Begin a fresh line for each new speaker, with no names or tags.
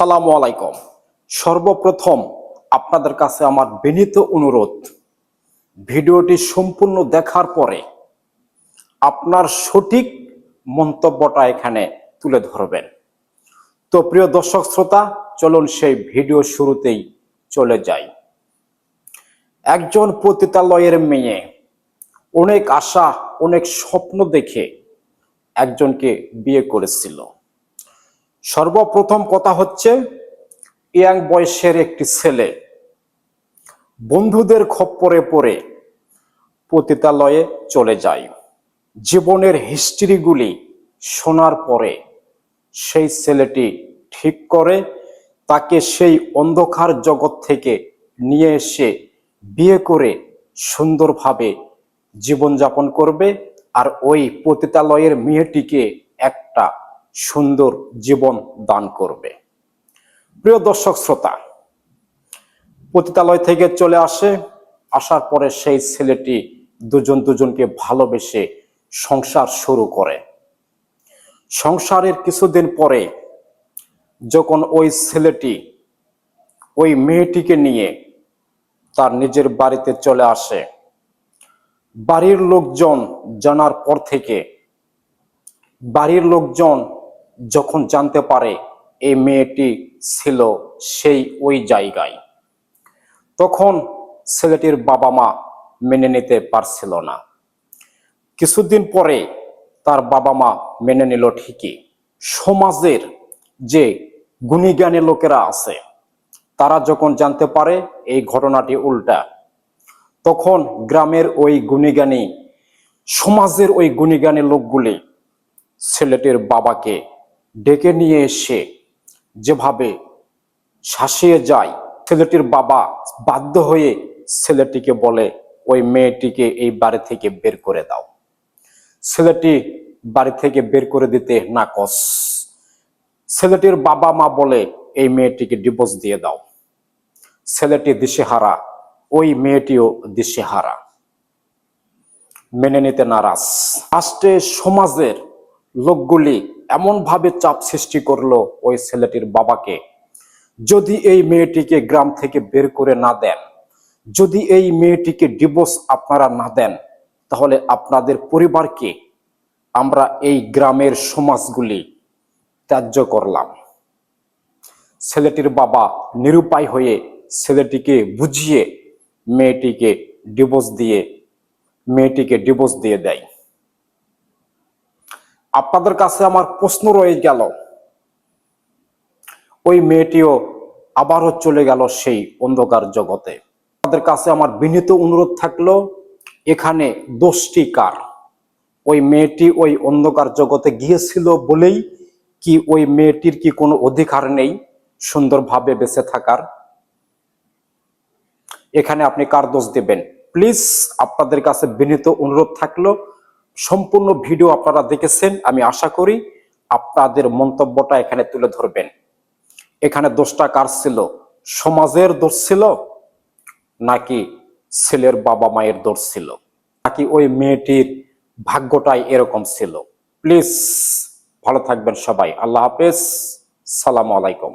সালাম আলাইকুম। সর্বপ্রথম আপনাদের কাছে আমার বিনীত অনুরোধ, ভিডিওটি সম্পূর্ণ দেখার পরে আপনার সঠিক মন্তব্যটা এখানে তুলে ধরবেন। তো প্রিয় দর্শক শ্রোতা, চলুন সেই ভিডিও শুরুতেই চলে যাই। একজন পতিতালয়ের মেয়ে অনেক আশা, অনেক স্বপ্ন দেখে একজনকে বিয়ে করেছিল। সর্বপ্রথম কথা হচ্ছে, ইয়াং বয়সের একটি ছেলে। বন্ধুদের খপ্পরে পড়ে পতিতালয়ে চলে যায়। জীবনের হিস্ট্রিগুলি শোনার পরে সেই ছেলেটি ঠিক করে, তাকে সেই অন্ধকার জগৎ থেকে নিয়ে এসে বিয়ে করে সুন্দরভাবে জীবনযাপন করবে। আর ওই পতিতালয়ের মেয়েটিকে একটা সুন্দর জীবন দান করবে। প্রিয় দর্শক শ্রোতা, পতিতালয় থেকে চলে আসে, আসার পরে সেই ছেলেটি দুজন দুজনকে ভালোবেসে সংসার শুরু করে। সংসারের কিছুদিন পরে যখন ওই ছেলেটি ওই মেয়েটিকে নিয়ে তার নিজের বাড়িতে চলে আসে, বাড়ির লোকজন জানার পর থেকে বাড়ির লোকজন যখন জানতে পারে এই মেয়েটি ছিল সেই ওই জায়গায়, তখন ছেলেটির বাবা মা মেনে নিতে পারছিল না। কিছুদিন পরে তার বাবা মা মেনে নিল ঠিকই। সমাজের যে গুণীজ্ঞানী লোকেরা আছে, তারা যখন জানতে পারে এই ঘটনাটি উল্টা, তখন গ্রামের ওই গুণীজ্ঞানী, সমাজের ওই গুণীজ্ঞানী লোকগুলি ছেলেটির বাবাকে ডেকে নিয়ে এসে যেভাবে শাসিয়ে যায়, ছেলেটির বাবা বাধ্য হয়ে ছেলেটিকে বলে, ওই মেয়েটিকে এই বাড়ি থেকে বের করে দাও। ছেলেটি বাড়ি থেকে বের করে দিতে নাকচ। ছেলেটির বাবা মা বলে, এই মেয়েটিকে ডিভোর্স দিয়ে দাও। ছেলেটি দিশেহারা, ওই মেয়েটিও দিশেহারা। মেনে নিতে নারাজ। লাস্টে সমাজের লোকগুলি এমনভাবে চাপ সৃষ্টি করল ওই ছেলেটির বাবাকে। যদি এই মেয়েটিকে গ্রাম থেকে বের করে না দেন, যদি এই মেয়েটিকে ডিভোর্স আপনারা না দেন, তাহলে আপনাদের পরিবারকে আমরা এই গ্রামের সমাজগুলি ত্যায্য করলাম। ছেলেটির বাবা নিরুপায় হয়ে ছেলেটিকে বুঝিয়ে মেয়েটিকে ডিভোর্স দিয়ে, মেয়েটিকে ডিভোর্স দিয়ে দেয়। আপনাদের কাছে আমার প্রশ্ন রয়ে গেল। ওই মেয়েটিও আবারও চলে গেল সেই অন্ধকার জগতে। আপনাদের কাছে আমার বিনীত অনুরোধ থাকল, এখানে দোষটি কার? ওই মেয়েটি ওই অন্ধকার জগতে গিয়েছিল বলেই কি ওই মেয়েটির কি কোনো অধিকার নেই সুন্দরভাবে বেঁচে থাকার? এখানে আপনি কার দোষ দেবেন? প্লিজ আপনাদের কাছে বিনীত অনুরোধ থাকল সম্পূর্ণ ভিডিও আপনারা দেখেছেন, আমি আশা করি আপনাদের মন্তব্যটা এখানে তুলে ধরবেন। এখানে দোষটা কার ছিল? সমাজের দোষ ছিল নাকি ছেলের বাবা মায়ের দোষ ছিল? নাকি ওই মেয়েটির ভাগ্যটাই এরকম ছিল? প্লিজ ভালো থাকবেন সবাই। আল্লাহ হাফেজ। সালাম আলাইকুম।